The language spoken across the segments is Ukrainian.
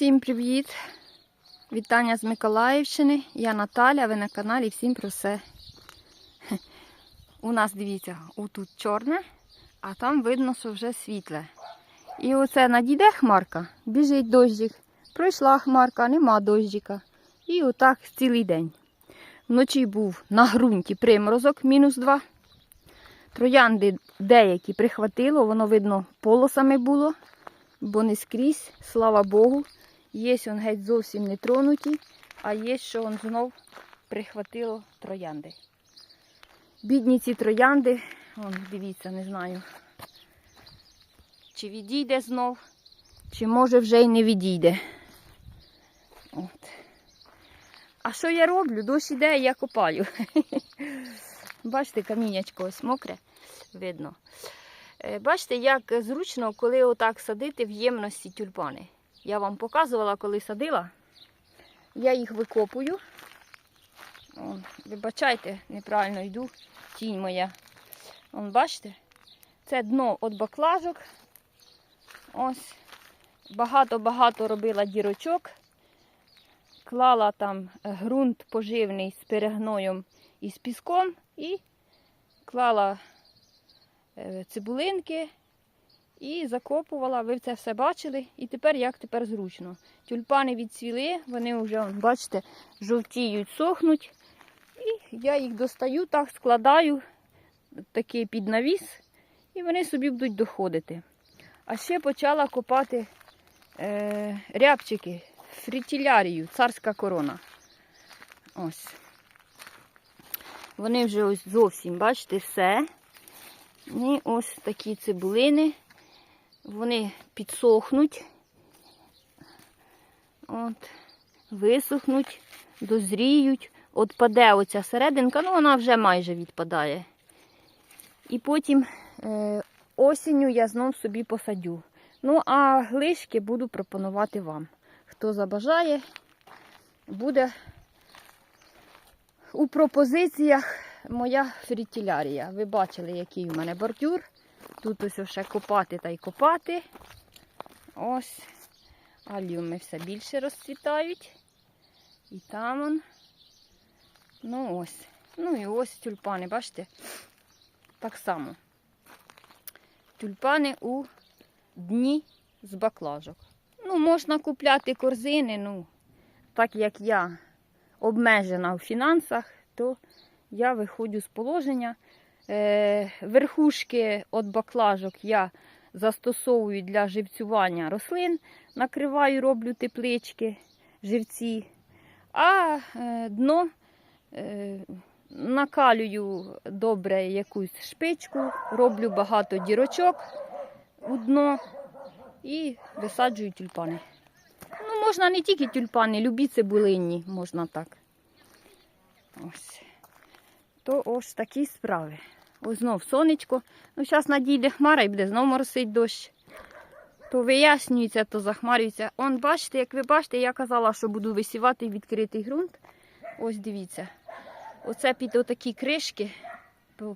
Всім привіт! Вітання з Миколаївщини. Я Наталя, ви на каналі Всім про все. У нас, дивіться, отут чорне, а там видно, що вже світле. І оце надійде хмарка, біжить дощик. Пройшла хмарка, нема дощика. І отак цілий день. Вночі був на ґрунті приморозок, мінус 2. Троянди деякі прихватило, воно видно полосами було, бо не скрізь, слава Богу. Є он геть зовсім не тронуті, а є, що он знов прихватило троянди. Бідні ці троянди, он, дивіться, не знаю, чи відійде знов, чи може вже й не відійде. От. А що я роблю? Дощ іде, я копаю. Бачите, камінячко ось мокре, видно. Е, Бачите, як зручно, коли отак садити в ємності тюльпани. Я вам показувала, коли садила. Я їх викопую. О, вибачайте, неправильно йду, тінь моя. Вон, бачите? Це дно від баклажок. Багато-багато робила дірочок. Клала там ґрунт поживний з перегноєм і з піском і клала е, цибулинки і закопувала. Ви це все бачили. І тепер як тепер зручно. Тюльпани відцвіли, вони вже, бачите, жовтіють, сохнуть. І я їх достаю, так складаю такий під навіс, і вони собі будуть доходити. А ще почала копати е, рябчики, фрітілярію, царська корона. Ось. Вони вже ось зовсім, бачите, все. І ось такі цибулини. Вони підсохнуть, от, висохнуть, дозріють. Отпаде оця серединка, ну вона вже майже відпадає. І потім е, осінню я знов собі посадю. Ну, а глишки буду пропонувати вам. Хто забажає, буде у пропозиціях моя фрітілярія. Ви бачили, який у мене бордюр. Тут ось ще копати та й копати. Ось. Алюми все більше розцвітають. І там он. Ну ось. Ну і ось тюльпани, бачите? Так само. Тюльпани у дні з баклажок. Ну, можна купляти корзини, ну, так як я обмежена в фінансах, то я виходжу з положення. Е, верхушки від баклажок я застосовую для живцювання рослин, накриваю, роблю теплички, живці, а е, дно е, накалюю добре якусь шпичку, роблю багато дірочок у дно і висаджую тюльпани. Ну, можна не тільки тюльпани, любі цибулинні, можна так. Ось. То ось такі справи. Ось знов сонечко. Ну, зараз надійде хмара і буде знов моросить дощ. То вияснюється, то захмарюється. Он, бачите, як ви бачите, я казала, що буду висівати відкритий ґрунт. Ось дивіться. Оце під отакі кришки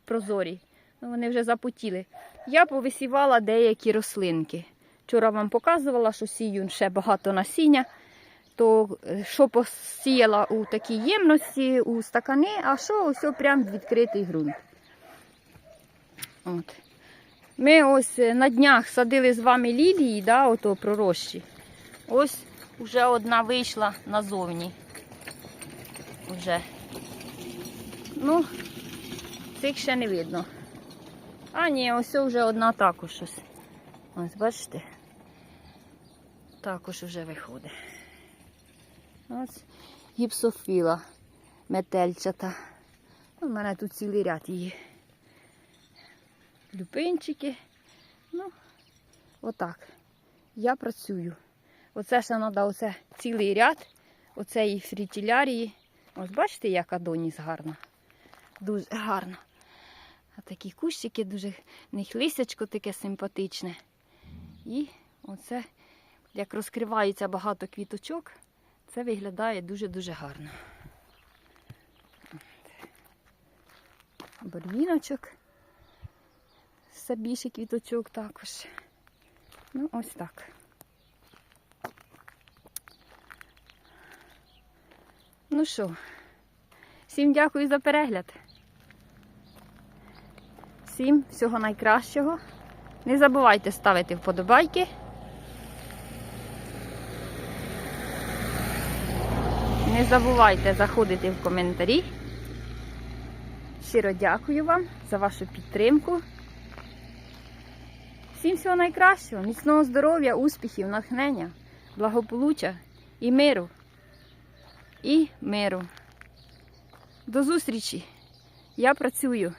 прозорі. Ну, вони вже запотіли. Я повисівала деякі рослинки. Вчора вам показувала, що сію ще багато насіння. То е, що посіяла у такій ємності, у стакани, а що ось прям відкритий ґрунт. От. Ми ось е, на днях садили з вами лілії, да, ото пророщі. Ось вже одна вийшла назовні. Уже. Ну, цих ще не видно. А ні, ось вже одна також щось. Ось, бачите? Також вже виходить. Ось гіпсофіла метельчата. У мене тут цілий ряд її. Люпинчики. Ну, отак. Я працюю. Оце ще треба оце цілий ряд оцеї фрітілярії. Ось бачите, як адоніс гарна. Дуже гарно. А такі кущики, дуже в них лисячко таке симпатичне. І оце, як розкривається багато квіточок, це виглядає дуже-дуже гарно. Барвіночок. Все більше квіточок також. Ну, ось так. Ну що, всім дякую за перегляд. Всім всього найкращого. Не забувайте ставити вподобайки. Не забувайте заходити в коментарі. Щиро дякую вам за вашу підтримку. Всім всього найкращого, міцного здоров'я, успіхів, натхнення, благополуччя і миру. І миру. До зустрічі! Я працюю.